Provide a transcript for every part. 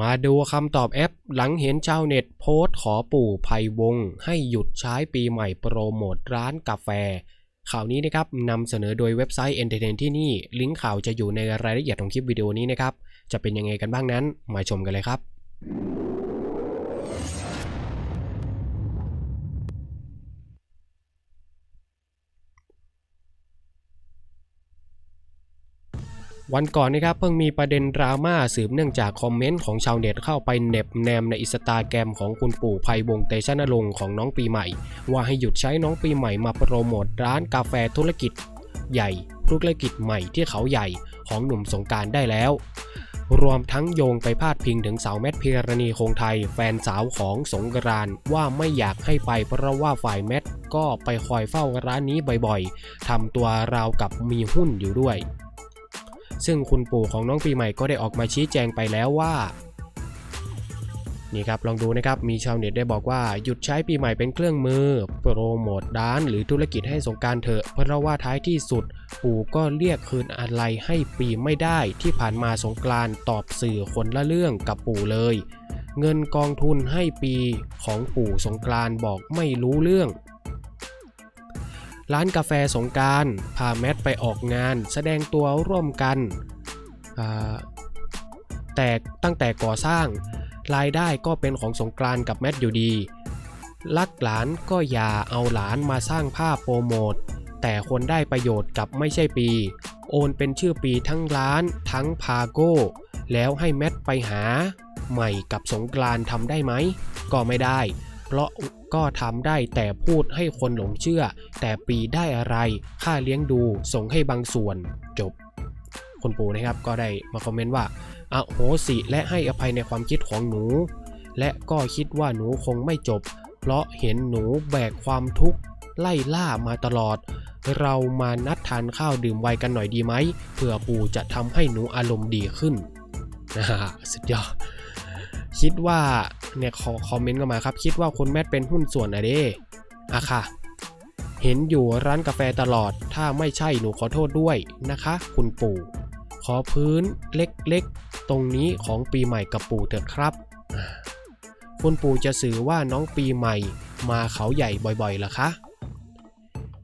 มาดูคำตอบแอปหลังเห็นชาวเน็ตโพสต์ขอปู่ภัยวงศ์ให้หยุดใช้ปีใหม่โปรโมทร้านกาแฟ ข่าวนี้นะครับนำเสนอโดยเว็บไซต์ Entertain ที่นี่ ลิงก์ข่าวจะอยู่ในรายละเอียดของคลิปวิดีโอนี้นะครับ จะเป็นยังไงกันบ้างนั้น มาชมกันเลยครับ วันก่อนนะครับเพิ่งมีประเด็นดราม่าสืบเนื่องจากคอมเมนต์ของชาวเน็ตเข้าไปเน็บแนมในอิสตาแกรมของคุณปู่ภัยวงเตชะนรงค์ของน้องปีใหม่ ว่าให้หยุดใช้น้องปีใหม่มาโปรโมทร้านกาแฟธุรกิจ ใหญ่ธุรกิจใหม่ที่เขาใหญ่ของหนุ่มสงการได้แล้ว รวมทั้งโยงไปพาดพิงถึงสาวแมทพิรณีคงไทย แฟนสาวของสงกรานว่าไม่อยากให้ไปเพราะว่าฝ่ายแมทก็ไปคอยเฝ้าร้านนี้บ่อยๆทำตัวราวกับมีหุ้นอยู่ด้วย ซึ่งคุณปู่ของน้องปีใหม่ก็ได้ออกมาชี้แจงไปแล้วว่านี่ครับลองดูนะครับมีชาวเน็ตได้บอกว่าหยุดใช้ปีใหม่เป็นเครื่องมือ โปรโมทร้านหรือธุรกิจให้สงการเถอะเพราะว่าท้ายที่สุด ปู่ก็เรียกคืนอะไรให้ปีไม่ได้ ที่ผ่านมาสงกรานตอบสื่อคนละเรื่องกับปู่เลย เงินกองทุนให้ปีของปู่สงกรานบอกไม่รู้เรื่อง ร้านกาแฟสงการพาแมทไปออกงาน แสดงตัวร่วมกัน แต่ตั้งแต่ก่อสร้าง รายได้ก็เป็นของสงกรานกับแมทอยู่ดีลักหลานก็อย่าเอาหลานมาสร้างภาพโปรโมท แต่คนได้ประโยชน์กับไม่ใช่ปี โอนเป็นชื่อปีทั้งร้านทั้งพาโก้ แล้วให้แมทไปหาใหม่กับสงกรานทำได้ไหม ก็ไม่ได้ เพราะ ก็ทำได้แต่พูดให้คนหลงเชื่อ แต่ปีได้อะไร ค่าเลี้ยงดูส่งให้บางส่วนจบคุณปู่นะครับก็ได้มาคอมเมนต์ว่าอโหสิและให้อภัยในความคิดของหนู และก็คิดว่าหนูคงไม่จบ เพราะเห็นหนูแบกความทุกข์ไล่ล่ามาตลอด เรามานัดทานข้าวดื่มไวน์กันหน่อยดีไหมเผื่อปู่จะทำให้หนูอารมณ์ดีขึ้นนะฮะสุดยอดคิดว่า เนี่ยขอคอมเมนต์เข้ามาครับ คิดว่าคุณแมทเป็นหุ้นส่วนอะเด้อะค่ะ เห็นอยู่ร้านกาแฟตลอด ถ้าไม่ใช่หนูขอโทษด้วยนะคะ คุณปู่ ขอพื้นเล็กๆ ตรงนี้ของปีใหม่กับปู่เถิดครับคุณปู่จะสื่อว่าน้องปีใหม่มาเขาใหญ่บ่อยๆหรอคะ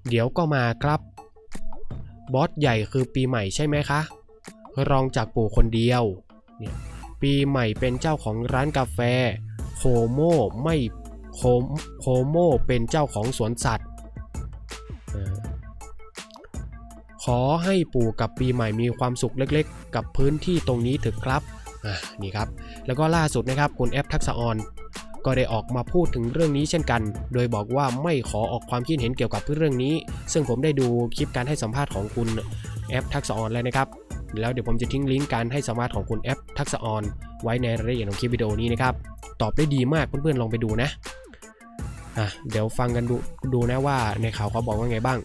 เดี๋ยวก็มาครับ บอสใหญ่คือปีใหม่ใช่ไหมคะ รองจากปู่คนเดียว ปีใหม่เป็นเจ้าของร้านกาแฟ โคโมไม่โคโคโมเป็นเจ้าของสวนสัตว์ขอให้ปู่กับปีใหม่มีความสุขเล็กๆ กับพื้นที่ตรงนี้เถอะครับนี่ครับ แล้วก็ล่าสุดนะครับคุณแอปทักษะออนก็ได้ออกมาพูดถึงเรื่องนี้เช่นกัน โดยบอกว่าไม่ขอออกความคิดเห็นเกี่ยวกับเรื่องนี้ ซึ่งผมได้ดูคลิปการให้สัมภาษณ์ของคุณแอปทักษะออนแล้วนะครับ แล้วเดี๋ยวผมจะทิ้งลิงก์การให้สัมภาษณ์ของคุณแอปทักษะออนไว้ในรายละเอียดของคลิปวิดีโอนี้นะครับ ตอบได้ดีมากเพื่อนๆลองไปดูนะอะเดี๋ยวฟังกันดูดูนะว่าในข่าวเขาบอกว่าไงบ้าง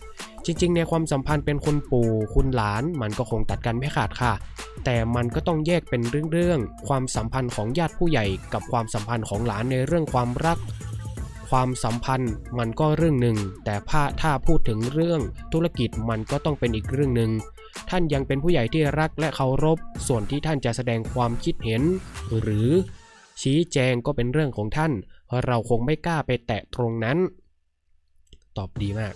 จริง ๆ ในความสัมพันธ์เป็นคุณปู่คุณหลานมันก็คงตัดกันไม่ขาดค่ะ แต่มันก็ต้องแยกเป็นเรื่องๆความสัมพันธ์ของญาติผู้ใหญ่ กับความสัมพันธ์ของหลานในเรื่องความรักความสัมพันธ์มันก็เรื่องหนึ่ง แต่ถ้าพูดถึงเรื่องธุรกิจมันก็ต้องเป็นอีกเรื่องหนึ่ง ท่านยังเป็นผู้ใหญ่ที่รักและเคารพ ส่วนที่ท่านจะแสดงความคิดเห็น หรือ ชี้แจงก็เป็นเรื่องของท่าน เราคงไม่กล้าไปแตะตรงนั้น ตอบดีมาก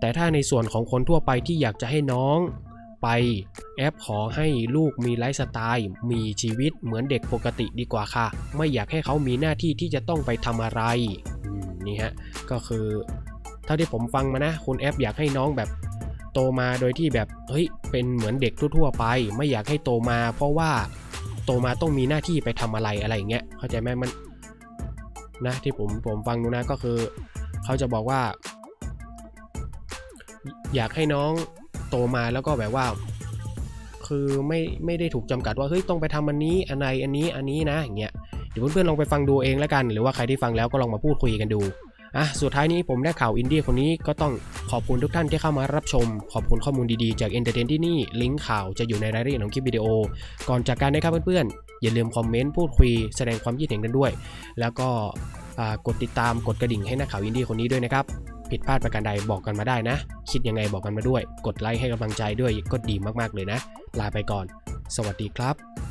แต่ถ้าในส่วนของคนทั่วไปที่อยากจะให้น้องไปแอปขอให้ลูกมีไลฟ์สไตล์ มีชีวิตเหมือนเด็กปกติดีกว่าค่ะ ไม่อยากให้เขามีหน้าที่ที่จะต้องไปทำอะไรนี่ฮะก็คือ เท่าที่ผมฟังมานะ คุณแอปอยากให้น้องแบบ โตมาโดยที่แบบเฮ้ยเป็นเหมือนเด็กทั่วๆไป ไม่อยากให้โตมา เพราะว่าโตมาต้องมีหน้าที่ไปทำอะไรอะไรอย่างเงี้ยเข้าใจไหมมันนะที่ผมผมฟังดูนะก็คือ เขาจะบอกว่า อยากให้น้องโตมาแล้วก็แบบว่า คือไม่ไม่ได้ถูกจำกัดว่าเฮ้ยต้องไปทำอันนี้อันไหนอันนี้อันนี้นะอย่างเงี้ยเดี๋ยวเพื่อนๆลองไปฟังดูเองแล้วกัน หรือว่าใครที่ฟังแล้วก็ลองมาพูดคุยกันดู อะสุดท้ายนี้ผมได้ข่าวอินดี้คนนี้ก็ต้องขอบคุณทุกท่านที่เข้ามารับชม ขอบคุณข้อมูลดีๆจาก Entertain ที่นี่ลิงก์ข่าวจะอยู่ในรายละเอียดของคลิปวิดีโอ ก่อนจากการนะครับเพื่อนๆ อย่าลืมคอมเมนต์พูดคุยแสดงความคิดเห็นกันด้วย แล้วก็กดติดตามกดกระดิ่งให้นักข่าวอินดี้คนนี้ด้วยนะครับผิดพลาดประการใดบอกกันมาได้นะ คิดยังไงบอกกันมาด้วย กดไลค์ให้กำลังใจด้วยก็ดีมากๆเลยนะ ลาไปก่อน สวัสดีครับ